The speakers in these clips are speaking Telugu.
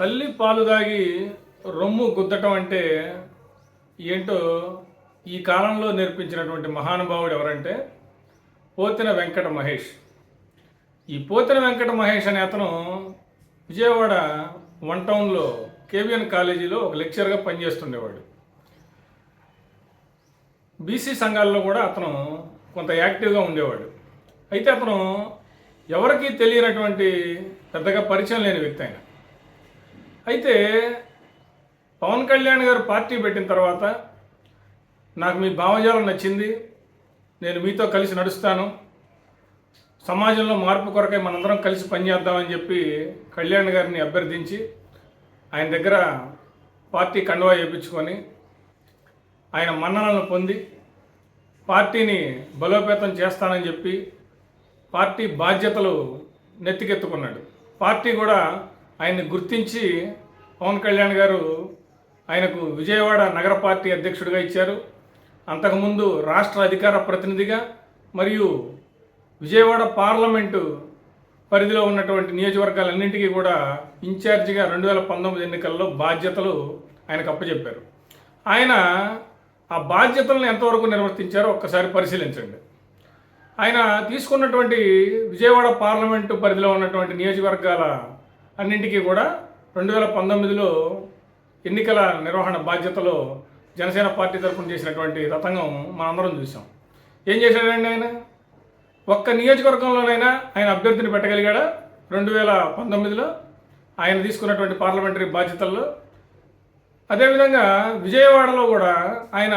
తల్లి పాలు తాగి రొమ్ము గుద్దటం అంటే ఏంటో ఈ కాలంలో నేర్పించినటువంటి మహానుభావుడు ఎవరంటే పోతిన వెంకట మహేష్. ఈ పోతిన వెంకట మహేష్ అనే అతను విజయవాడ వన్ టౌన్లో కేవిఎన్ కాలేజీలో ఒక లెక్చర్గా పనిచేస్తుండేవాడు. బీసీ సంఘాల్లో కూడా అతను కొంత యాక్టివ్గా ఉండేవాడు. అయితే అతను ఎవరికీ తెలియనటువంటి పెద్దగా పరిచయం లేని వ్యక్తి ఆయన. అయితే పవన్ కళ్యాణ్ గారు పార్టీ పెట్టిన తర్వాత నాకు మీ భావజాలం నచ్చింది. నేను మీతో కలిసి నడుస్తాను. సమాజంలో మార్పు కొరకై మనందరం కలిసి పనిచేద్దామని చెప్పి కళ్యాణ్ గారిని అభ్యర్థించి ఆయన దగ్గర పార్టీ కండువా చేయించుకొని ఆయన మన్ననలను పొంది పార్టీని బలోపేతం చేస్తానని చెప్పి పార్టీ బాధ్యతలు నెత్తికెత్తుకున్నాడు. పార్టీ కూడా ఆయన్ని గుర్తించి పవన్ కళ్యాణ్ గారు ఆయనకు విజయవాడ నగర పార్టీ అధ్యక్షుడిగా ఇచ్చారు. అంతకుముందు రాష్ట్ర అధికార ప్రతినిధిగా మరియు విజయవాడ పార్లమెంటు పరిధిలో ఉన్నటువంటి నియోజకవర్గాలన్నింటికీ కూడా ఇన్ఛార్జిగా రెండు వేల పంతొమ్మిది ఎన్నికల్లో బాధ్యతలు ఆయనకు అప్పచెప్పారు. ఆయన ఆ బాధ్యతలను ఎంతవరకు నిర్వర్తించారో ఒక్కసారి పరిశీలించండి. ఆయన తీసుకున్నటువంటి విజయవాడ పార్లమెంటు పరిధిలో ఉన్నటువంటి నియోజకవర్గాల అన్నింటికీ కూడా రెండు వేల పంతొమ్మిదిలో ఎన్నికల నిర్వహణ బాధ్యతలో జనసేన పార్టీ తరఫున చేసినటువంటి రతంగం మనందరం చూసాం ఏం చేశాడండి ఆయన? ఒక్క నియోజకవర్గంలోనైనా ఆయన అభ్యర్థిని పెట్టగలిగాడా? రెండు వేల పంతొమ్మిదిలో ఆయన తీసుకున్నటువంటి పార్లమెంటరీ బాధ్యతల్లో. అదేవిధంగా విజయవాడలో కూడా ఆయన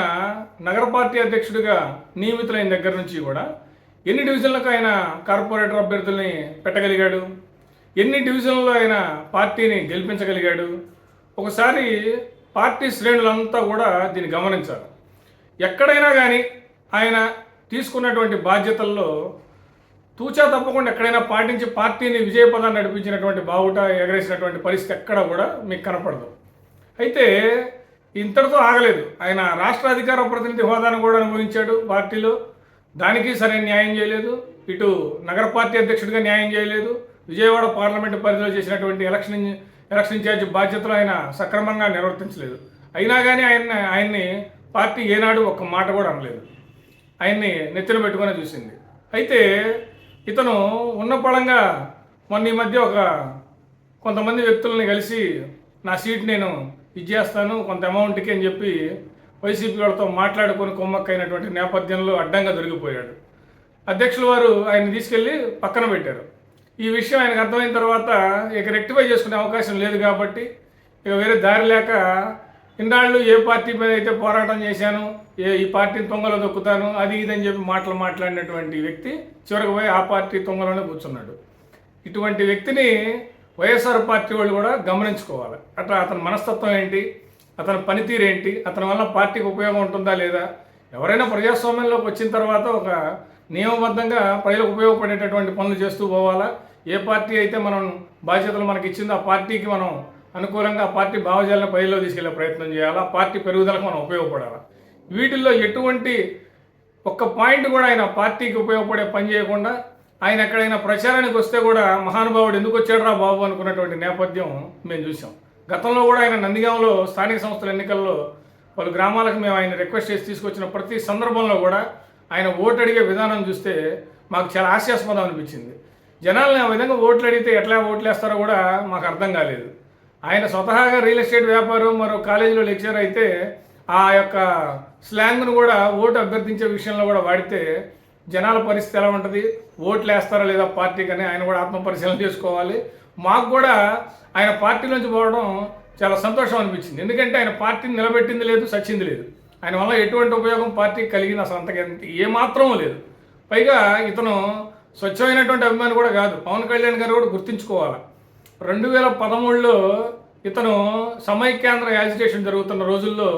నగర పార్టీ అధ్యక్షుడిగా నియమితులైన దగ్గర నుంచి కూడా ఎన్ని డివిజన్లకు ఆయన కార్పొరేటర్ అభ్యర్థుల్ని పెట్టగలిగాడు? ఎన్ని డివిజన్లలో ఆయన పార్టీని గెలిపించగలిగాడు? ఒకసారి పార్టీ శ్రేణులంతా కూడా దీన్ని గమనించాలి ఎక్కడైనా కానీ ఆయన తీసుకున్నటువంటి బాధ్యతల్లో తూచా తప్పకుండా ఎక్కడైనా పాటించి పార్టీని విజయపదాన్ని నడిపించినటువంటి బావుట ఎగరేసినటువంటి పరిస్థితి ఎక్కడ కూడా మీకు కనపడదు. అయితే ఇంతటితో ఆగలేదు. ఆయన రాష్ట్ర అధికార ప్రతినిధి హోదాను కూడా అనుభవించాడు పార్టీలో. దానికి సరైన న్యాయం చేయలేదు. ఇటు నగర పార్టీ అధ్యక్షుడిగా న్యాయం చేయలేదు. విజయవాడ పార్లమెంటు పరిధిలో చేసినటువంటి ఎలక్షన్ ఎలక్షన్ ఇన్ఛార్జ్ బాధ్యతలు ఆయన సక్రమంగా నిర్వర్తించలేదు. అయినా కానీ ఆయన ఆయన్ని పార్టీ ఏనాడు ఒక్క మాట కూడా అనలేదు. ఆయన్ని నెత్తిన పెట్టుకొని చూసింది. అయితే ఇతను ఉన్న పడంగా మొన్న ఈ మధ్య ఒక కొంతమంది వ్యక్తులని కలిసి నా సీట్ నేను ఇచ్చేస్తాను కొంత అమౌంట్కి అని చెప్పి వైసీపీ వాళ్ళతో మాట్లాడుకొని కొమ్మక్కైనటువంటి నేపథ్యంలో అడ్డంగా దొరికిపోయాడు. అధ్యక్షుల వారు ఆయన తీసుకెళ్ళి పక్కన పెట్టారు. ఈ విషయం ఆయనకు అర్థమైన తర్వాత ఇక రెక్టిఫై చేసుకునే అవకాశం లేదు కాబట్టి ఇక వేరే దారి లేక ఇన్నాళ్ళు ఏ పార్టీ మీద అయితే పోరాటం చేశాను ఏ ఈ పార్టీని తొంగలో దొక్కుతాను అది ఇది అని చెప్పి మాటలు మాట్లాడినటువంటి వ్యక్తి చివరికి పోయి ఆ పార్టీ తొంగలోనే కూర్చున్నాడు. ఇటువంటి వ్యక్తిని వైఎస్ఆర్ పార్టీ వాళ్ళు కూడా గమనించుకోవాలి. అట్లా అతని మనస్తత్వం ఏంటి అతని పనితీరు ఏంటి అతని వల్ల పార్టీకి ఉపయోగం ఉంటుందా లేదా ఎవరైనా ప్రజాస్వామ్యంలోకి వచ్చిన తర్వాత ఒక నియమబద్ధంగా ప్రజలకు ఉపయోగపడేటటువంటి పనులు చేస్తూ పోవాలా? ఏ పార్టీ అయితే మనం బాధ్యతలు మనకి ఇచ్చిందో ఆ పార్టీకి మనం అనుకూలంగా ఆ పార్టీ భావజాలను ప్రజల్లో తీసుకెళ్ళే ప్రయత్నం చేయాలా? ఆ పార్టీ పెరుగుదలకు మనం ఉపయోగపడాలి? వీటిల్లో ఎటువంటి ఒక్క పాయింట్ కూడా ఆయన పార్టీకి ఉపయోగపడే పని చేయకుండా ఆయన ఎక్కడైనా ప్రచారానికి వస్తే కూడా మహానుభావుడు ఎందుకు వచ్చాడరా బాబు అనుకున్నటువంటి నేపథ్యం మేము చూసాం. గతంలో కూడా ఆయన నందిగాంలో స్థానిక సంస్థల ఎన్నికల్లో పలు గ్రామాలకు మేము ఆయన రిక్వెస్ట్ చేసి తీసుకొచ్చిన ప్రతి సందర్భంలో కూడా ఆయన ఓటు అడిగే విధానం చూస్తే మాకు చాలా హాస్యాస్పదం అనిపించింది. జనాలను ఆ విధంగా ఓట్లు అడిగితే ఎట్లా ఓట్లు వేస్తారో కూడా మాకు అర్థం కాలేదు. ఆయన స్వతహాగా రియల్ ఎస్టేట్ వ్యాపారం మరో కాలేజీలో లెక్చర్ అయితే ఆ యొక్క స్లాంగ్ను కూడా ఓటు అభ్యర్థించే విషయంలో కూడా వాడితే జనాల పరిస్థితి ఎలా ఉంటుంది? ఓట్లు వేస్తారా లేదా పార్టీకి అని ఆయన కూడా ఆత్మపరిశీలన చేసుకోవాలి. మాకు కూడా ఆయన పార్టీ నుంచి పోవడం చాలా సంతోషం అనిపించింది. ఎందుకంటే ఆయన పార్టీని నిలబెట్టింది లేదు సచ్చింది లేదు. ఆయన వల్ల ఎటువంటి ఉపయోగం పార్టీకి కలిగిన అసలు అంతగా ఏమాత్రం లేదు. పైగా ఇతను స్వచ్ఛమైనటువంటి అభిమాని కూడా కాదు. పవన్ కళ్యాణ్ గారు కూడా గుర్తుంచుకోవాలి. రెండు వేల పదమూడులో ఇతను సమైక్యాంధ్ర యాజిటేషన్ జరుగుతున్న రోజుల్లో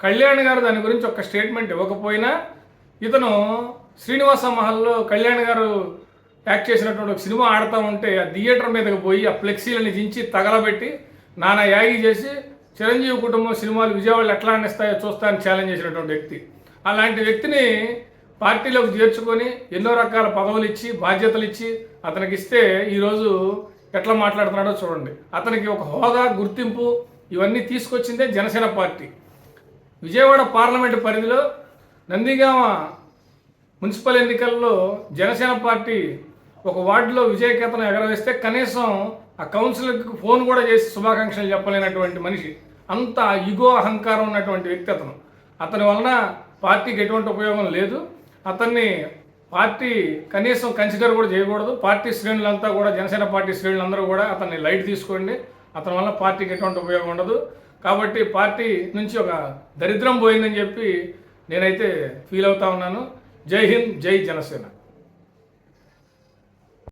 కళ్యాణ్ గారు దాని గురించి ఒక స్టేట్మెంట్ ఇవ్వకపోయినా ఇతను శ్రీనివాస మహల్లో కళ్యాణ్ గారు యాక్ట్ చేసినటువంటి ఒక సినిమా ఆడుతూ ఉంటే ఆ థియేటర్ మీదకి పోయి ఆ ఫ్లెక్సీలని దించి తగలబెట్టి నానా యాగి చేసి చిరంజీవి కుటుంబం సినిమాలు విజయవాడలో ఎట్లా అనిస్తాయో చూస్తానని ఛాలెంజ్ చేసినటువంటి వ్యక్తి. అలాంటి వ్యక్తిని పార్టీలోకి చేర్చుకొని ఎన్నో రకాల పదవులు ఇచ్చి బాధ్యతలు ఇచ్చి అతనికి ఇస్తే ఈరోజు ఎట్లా మాట్లాడుతున్నాడో చూడండి. అతనికి ఒక హోదా గుర్తింపు ఇవన్నీ తీసుకొచ్చిందే జనసేన పార్టీ. విజయవాడ పార్లమెంటు పరిధిలో నందిగామ మున్సిపల్ ఎన్నికల్లో జనసేన పార్టీ ఒక వార్డులో విజయకేతనం ఎగరవేస్తే కనీసం ఆ కౌన్సిలర్కి ఫోన్ కూడా చేసి శుభాకాంక్షలు చెప్పలేనటువంటి మనిషి. అంత ఇగో అహంకారం ఉన్నటువంటి వ్యక్తి అతను. అతని వలన పార్టీకి ఎటువంటి ఉపయోగం లేదు. అతన్ని పార్టీ కనీసం కన్సిడర్ కూడా చేయకూడదు. పార్టీ శ్రేణులంతా కూడా జనసేన పార్టీ శ్రేణులందరూ కూడా అతన్ని లైట్ తీసుకోండి. అతని వల్ల పార్టీకి ఎటువంటి ఉపయోగం ఉండదు. కాబట్టి పార్టీ నుంచి ఒక దరిద్రం పోయిందని చెప్పి నేనైతే ఫీల్ అవుతా ఉన్నాను. జై హింద్ జై జనసేన.